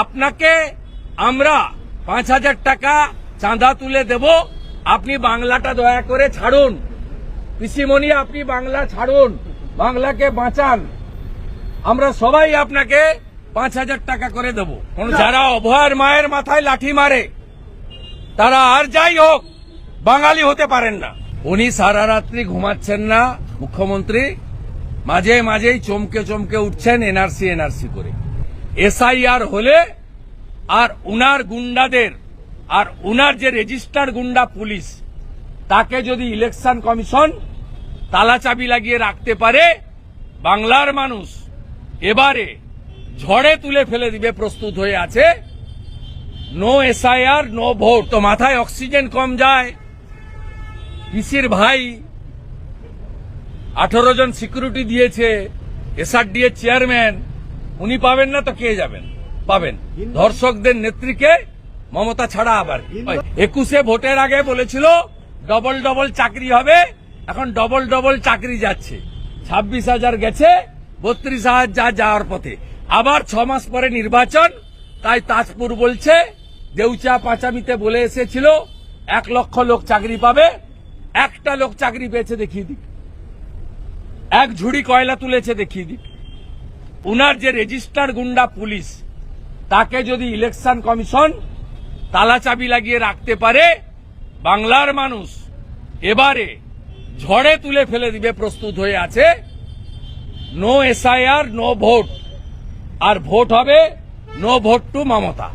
আপনাকে আমরা পাঁচ হাজার টাকা চাঁদা তুলে দেব, আপনি বাংলাটা দয়া করে ছাড়ুন। পিসিমণি, আপনি বাংলা ছাড়ুন, বাংলাকে বাঁচান। আমরা সবাই আপনাকে পাঁচ হাজার টাকা করে দেব। যারা অভয়ের মায়ের মাথায় লাঠি মারে, তারা আর যাই হোক, বাঙালি হতে পারেন না। উনি সারা রাত্রি ঘুমাচ্ছেন না, মুখ্যমন্ত্রী। মাঝে মাঝেই চমকে চমকে উঠছেন, এনআরসি এনআরসি করে। এসআইআর হলে আর উনার গুন্ডাদের, আর উনার যে রেজিস্টার গুন্ডা পুলিশ, তাকে যদি ইলেকশন কমিশন তালা চাবি লাগিয়ে রাখতে পারে, বাংলার মানুষ এবারে ঝড়ে তুলে ফেলে দিবে, প্রস্তুত হয়ে আছে। No SIR, no vote. তো মাথায় অক্সিজেন কম যায়। পিসির ভাই আঠারো জন সিকিউরিটি দিয়েছে এসআরডি এর চেয়ারম্যান। উনি পাবেন না তো কে যাবেন? পাবেন। ধর্ষকদের নেত্রীকে মমতা ছাড়া আবার। একুশে ভোটের আগে বলেছিল ডবল ডবল চাকরি হবে এখন ডবল ডবল চাকরি যাচ্ছে। ছাব্বিশ হাজার গেছে বত্রিশ হাজার যা যাওয়ার পথে। আবার ছ মাস পরে নির্বাচন তাই তাজপুর বলছে দেউচা পাঁচামিতে বলে এসেছিল এক লক্ষ লোক চাকরি পাবে একটা লোক চাকরি পেয়েছে দেখিয়ে দিক। এক ঝুড়ি কয়লা তুলেছে দেখিয়ে দিক। উনার যে রেজিস্টার গুন্ডা পুলিশ, তাকে যদি ইলেকশন কমিশন তালা চাবি লাগিয়ে রাখতে পারে, বাংলার মানুষ এবারে ঝড়ে তুলে ফেলে দিবে প্রস্তুত হয়ে আছে। নো এসআইআর নো ভোট আর ভোট হবে নো ভোট টু মমতা।